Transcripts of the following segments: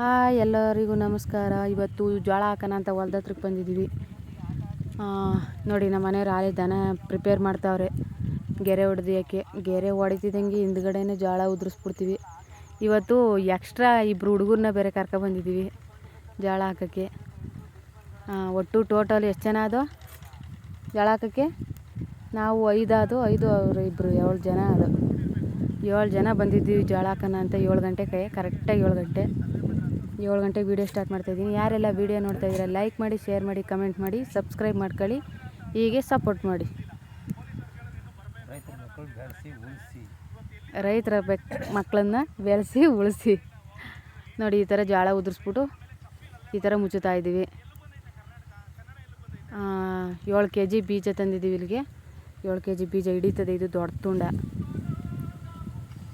Hi ಎಲ್ಲರಿಗೂ ನಮಸ್ಕಾರ. ಇವತ್ತು ಜೋಳ ಹಾಕೋಣ ಅಂತ ಹೊಲ್ದ ಹತ್ರಕ್ಕೆ ಬಂದಿದ್ದೀವಿ ನೋಡಿ ನಮ್ಮ ಮನೆಯವ್ರು ಆಲೆ ದನ ಪ್ರಿಪೇರ್ ಮಾಡ್ತಾವ್ರೆ. ಗೆರೆ ಹೊಡೆದಿಯೋಕ್ಕೆ. ಗೆರೆ ಹೊಡಿತಿದ್ದಂಗೆ ಹಿಂದ್ಗಡೆನೇ ಜೋಳ ಉದುರಿಸ್ಬಿಡ್ತೀವಿ. ಇವತ್ತು ಎಕ್ಸ್ಟ್ರಾ ಇಬ್ಬರು ಹುಡುಗರನ್ನ ಬೇರೆ ಕರ್ಕೊಬಂದಿದ್ದೀವಿ ಜೋಳ ಹಾಕೋಕ್ಕೆ. ಒಟ್ಟು ಟೋಟಲ್ ಎಷ್ಟು ಜನ ಅದು ಜೋಳ ಹಾಕೋಕ್ಕೆ? ನಾವು ಐದು ಅದು ಐದು ಅವರು ಇಬ್ಬರು ಏಳು ಜನ ಅದು ಏಳು ಜನ ಬಂದಿದ್ದೀವಿ ಜೋಳ ಹಾಕೋಣ ಅಂತ ಏಳು ಕೈ ಕರೆಕ್ಟಾಗಿ ಏಳು ಗಂಟೆ. ಏಳು ಗಂಟೆಗೆ ವೀಡಿಯೋ ಸ್ಟಾರ್ಟ್ ಮಾಡ್ತಾಯಿದ್ದೀನಿ ಯಾರೆಲ್ಲ ವೀಡಿಯೋ ನೋಡ್ತಾ ಇದ್ದೀರಾ ಲೈಕ್ ಮಾಡಿ ಶೇರ್ ಮಾಡಿ ಕಮೆಂಟ್ ಮಾಡಿ ಸಬ್ಸ್ಕ್ರೈಬ್ ಮಾಡ್ಕೊಳ್ಳಿ. ಹೀಗೆ ಸಪೋರ್ಟ್ ಮಾಡಿ. ರೈತರ ಬೆಕ್ ಮಕ್ಕಳನ್ನ ಬೆಳೆಸಿ ಉಳಿಸಿ. ನೋಡಿ ಈ ಥರ ಜಾಳ ಉದುರಿಸ್ಬಿಟ್ಟು ಈ ಥರ ಮುಚ್ಚುತ್ತಾ ಇದ್ದೀವಿ. ಏಳು ಕೆ ಜಿ ಬೀಜ ತಂದಿದ್ದೀವಿ ಇಲ್ಲಿಗೆ. ಏಳು ಕೆ ಜಿ ಬೀಜ ಹಿಡಿತದೆ ಇದು ದೊಡ್ಡ ತುಂಡ.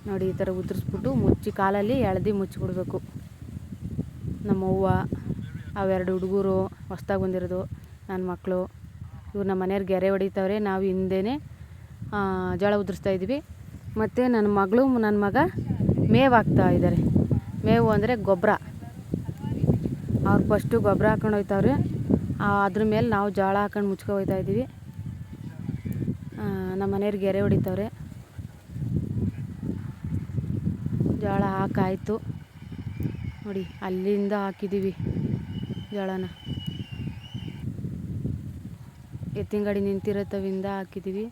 ನೋಡಿ ಈ ಥರ ಉದುರಿಸ್ಬಿಟ್ಟು ಮುಚ್ಚಿ ಕಾಲಲ್ಲಿ ಎಳ್ದು ಮುಚ್ಚಿಬಿಡ್ಬೇಕು. ನಮ್ಮ ಅವ್ವ ಅವೆರಡು ಹುಡುಗರು ಹೊಸ್ದಾಗಿ ಬಂದಿರೋದು ನನ್ನ ಮಕ್ಕಳು ಇವ್ರು ನಮ್ಮ ಮನೆಯವ್ರು ಗೆರೆ ಹೊಡಿತಾವ್ರೆ, ನಾವು ಹಿಂದೆನೇ ಜೋಳ ಉದುರಿಸ್ತಾ ಇದ್ವಿ. ಮತ್ತು ನನ್ನ ಮಗಳು ನನ್ನ ಮಗ ಮೇವು ಹಾಕ್ತಾ ಇದ್ದಾರೆ ಮೇವು ಅಂದರೆ ಗೊಬ್ಬರ ಅವ್ರು ಫಸ್ಟು ಗೊಬ್ಬರ ಹಾಕೊಂಡು ಹೋಗ್ತಾವ್ರೆ ಅದ್ರ ಮೇಲೆ ನಾವು ಜೋಳ ಹಾಕೊಂಡು ಮುಚ್ಕೊ ಹೋಗ್ತಾ ಇದ್ದೀವಿ. ನಮ್ಮ ಮನೆಯವ್ರು ಗೆರೆ ಹೊಡಿತಾವ್ರೆ. ಜೋಳ ಹಾಕಾಯಿತು ನೋಡಿ, ಅಲ್ಲಿಂದ ಹಾಕಿದ್ದೀವಿ ಜೋಳನ. ಎತ್ತಿನ ಗಾಡಿ ನಿಂತಿರತ್ತವಿಂದ ಹಾಕಿದ್ದೀವಿ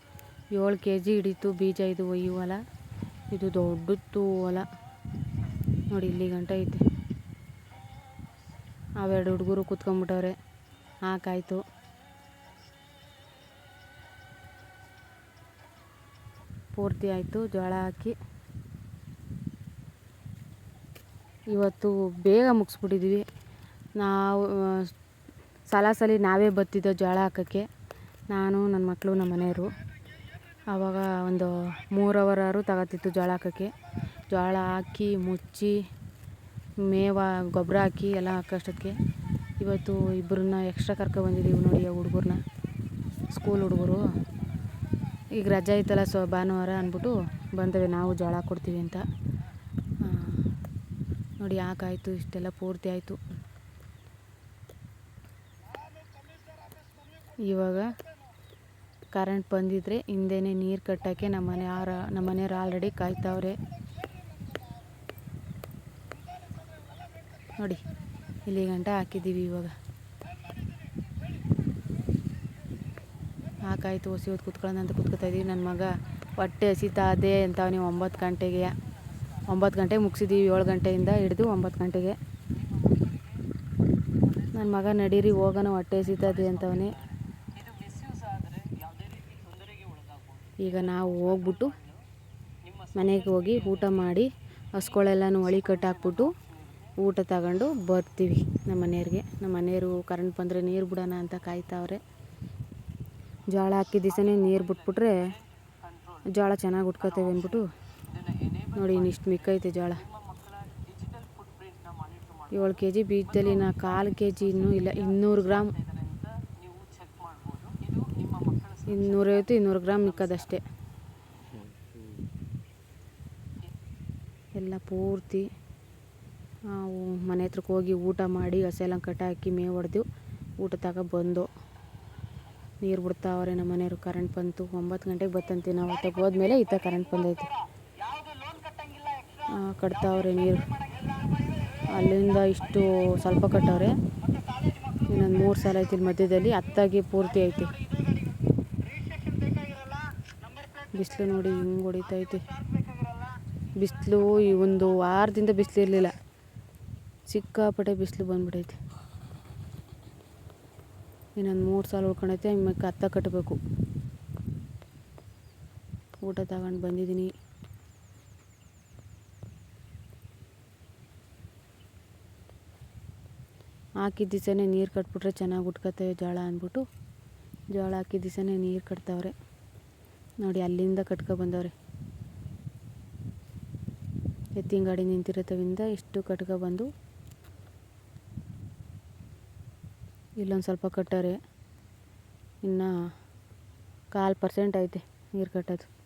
ಏಳು ಕೆ ಜಿ ಹಿಡಿತು ಬೀಜ ಇದು ಒಯ್ಯು ಹೊಲ. ಇದು ದೊಡ್ಡದು ಹೊಲ. ನೋಡಿ, ಇಲ್ಲಿ ಗಂಟ ಐತೆ. ಅವೆರಡು ಹುಡುಗರು ಕೂತ್ಕೊಂಡ್ಬಿಟ್ಟವ್ರೆ ಹಾಕಾಯ್ತು. ಪೂರ್ತಿ ಆಯಿತು, ಜೋಳ ಹಾಕಿ. ಇವತ್ತು ಬೇಗ ಮುಗಿಸ್ಬಿಟ್ಟಿದ್ದೀವಿ. ನಾವು ಆ, ಸಲ ಸಲ ನಾವೇ ಬತ್ತಿದ್ದೋ ಜೋಳ ಹಾಕೋಕ್ಕೆ ನಾನು ನನ್ನ ಮಕ್ಕಳು ನಮ್ಮ ಮನೆಯವರು. ಆವಾಗ ಒಂದು ಮೂರು ಅವರಾರು ತಗೋತಿತ್ತು ಜೋಳ ಹಾಕೋಕ್ಕೆ. ಜೋಳ ಹಾಕಿ ಮುಚ್ಚಿ ಮೇವ ಗೊಬ್ಬರ ಹಾಕಿ ಎಲ್ಲ ಹಾಕೋಷ್ಟಕ್ಕೆ. ಇವತ್ತು ಇಬ್ಬರನ್ನ ಎಕ್ಸ್ಟ್ರಾ ಕರ್ಕೊಬಂದಿದ್ದೀವಿ ನೋಡಿ ಆ ಹುಡುಗರನ್ನ ಸ್ಕೂಲ್ ಹುಡುಗರು. ಈಗ ರಜೆ ಐತಲ್ಲ ಸೊ ಭಾನುವಾರ ಅಂದ್ಬಿಟ್ಟು ಬಂದವೆ. ನಾವು ಜೋಳ ಕೊಡ್ತೀವಿ ಅಂತ. ನೋಡಿ ಯಾಕಾಯಿತು ಇಷ್ಟೆಲ್ಲ ಪೂರ್ತಿ ಆಯಿತು. ಇವಾಗ ಕರೆಂಟ್ ಬಂದಿದ್ರೆ ಹಿಂದೆನೇ ನೀರು ಕಟ್ಟೋಕ್ಕೆ ನಮ್ಮ ಮನೆ ಆರ, ನಮ್ಮ ಮನೆಯವ್ರು ಆಲ್ರೆಡಿ ಕಾಯ್ತಾವ್ರೆ. ನೋಡಿ, ಇಲ್ಲಿ ಗಂಟ ಹಾಕಿದ್ದೀವಿ ಇವಾಗ. ಹಾಕಾಯ್ತು ಹೊಸಿ ಹೊತ್ತು ಕುತ್ಕೊಳ್ಳೋಣ ಅಂತ ಕುತ್ಕೊತಾ ಇದ್ದೀವಿ ನನ್ನ ಮಗ ಹೊಟ್ಟೆ ಹಸಿತಾ ಅದೇ ಅಂತ ನೀವು ಒಂಬತ್ತು ಗಂಟೆಗೆ. ಒಂಬತ್ತು ಗಂಟೆಗೆ ಮುಗಿಸಿದ್ದೀವಿ ಏಳು ಗಂಟೆಯಿಂದ ಹಿಡಿದು ಒಂಬತ್ತು ಗಂಟೆಗೆ. ನನ್ನ ಮಗ ನಡೀರಿ, ಹೋಗೋಣ, ಹೊಟ್ಟೆ ಹಸಿತದೆ ಅಂತವನೇ. ಈಗ ನಾವು ಹೋಗ್ಬಿಟ್ಟು ಮನೆಗೆ ಹೋಗಿ ಊಟ ಮಾಡಿ, ಹಸ್ಗಳೆಲ್ಲನೂ ಒಳಿ ಕಟ್ಟಾಕ್ಬಿಟ್ಟು ಊಟ ತಗೊಂಡು ಬರ್ತೀವಿ ನಮ್ಮ ಮನೆಯವ್ರಿಗೆ. ನಮ್ಮ ಮನೆಯವರು ಕರೆಂಟ್ ಬಂದರೆ ನೀರು ಬಿಡೋಣ ಅಂತ ಕಾಯ್ತಾವ್ರೆ. ಜೋಳ ಹಾಕಿದ ದಿವಸನೇ ನೀರು ಬಿಟ್ಬಿಟ್ರೆ ಜೋಳ ಚೆನ್ನಾಗಿ ಉಟ್ಕೋತೇವೆ ಅಂದ್ಬಿಟ್ಟು ನೋಡಿ ಇನ್ನಿಷ್ಟು ಮಿಕ್ಕೈತೆ ಜೋಳ. ಏಳು ಕೆ ಜಿ ಬೀಜದಲ್ಲಿ ನಾ ಕಾಲು ಕೆ ಜಿ ಇನ್ನೂ ಇಲ್ಲ, ಇನ್ನೂರು ಗ್ರಾಮ್. ಇನ್ನೂರೈವತ್ತು, ಇನ್ನೂರು ಗ್ರಾಮ್ ಮಿಕ್ಕದಷ್ಟೇ. ಎಲ್ಲ ಪೂರ್ತಿ ನಾವು ಮನೆ ಹತ್ರಕ್ಕೆ ಹೋಗಿ ಊಟ ಮಾಡಿ ಹಸೆಲ್ಲ ಕಟ್ಟಾಕಿ ಮೇವು ಹೊಡೆದು ಊಟ ತಗೊ ಬಂದು ನೀರು ಬಿಡ್ತಾವ್ರೆ ನಮ್ಮ ಮನೆಯವರು ಕರೆಂಟ್ ಬಂತು. ಒಂಬತ್ತು ಗಂಟೆಗೆ ಬತ್ತಂತೀವಿ ನಾವು ಹೊತ್ತಕ್ಕೆ ಈ ಥರ ಕರೆಂಟ್ ಬಂದೈತೆ. ಕಟ್ತಾವ್ರೆ ನೀರು. ಅಲ್ಲಿಂದ ಇಷ್ಟು ಸ್ವಲ್ಪ ಕಟ್ಟವ್ರೆ. ಇನ್ನೊಂದು ಮೂರು ಸಾಲ ಐತಿ ಮಧ್ಯದಲ್ಲಿ. ಹತ್ತಾಗಿ ಪೂರ್ತಿ ಐತಿ. ಬಿಸಿಲು ನೋಡಿ ಹಿಂಗೆ ಹೊಡಿತೈತಿ ಬಿಸಿಲು ಈ ಒಂದು ವಾರದಿಂದ ಬಿಸಿಲು ಇರಲಿಲ್ಲ. ಸಿಕ್ಕಾಪಟ್ಟೆ ಬಿಸಿಲು ಬಂದ್ಬಿಟೈತಿ. ಇನ್ನೊಂದು ಮೂರು ಸಾಲ ಉಳ್ಕೊಂಡೈತೆ. ಆಮೇಲೆ ಹತ್ತ ಕಟ್ಟಬೇಕು. ಊಟ ತಗೊಂಡು ಬಂದಿದ್ದೀನಿ. ಹಾಕಿದ ದಿವಸನೇ ನೀರು ಕಟ್ಬಿಟ್ರೆ ಚೆನ್ನಾಗಿ ಉಟ್ಕೋತೇವೆ ಜೋಳ ಅಂದ್ಬಿಟ್ಟು. ಜೋಳ ಹಾಕಿದ ದಿವಸನೇ ನೀರು ಕಟ್ತಾವ್ರೆ. ನೋಡಿ ಅಲ್ಲಿಂದ ಕಟ್ಕೊ ಬಂದವ್ರೆ. ಎತ್ತಿನ ಗಾಡಿ ನಿಂತಿರೋತವಿಂದ ಇಷ್ಟು ಕಟ್ಕೊ ಬಂದು. ಇಲ್ಲೊಂದು ಸ್ವಲ್ಪ ಕಟ್ಟವ್ರೆ. ಇನ್ನು ಕಾಲು ಪರ್ಸೆಂಟ್ ಐತೆ ನೀರು ಕಟ್ಟೋದು.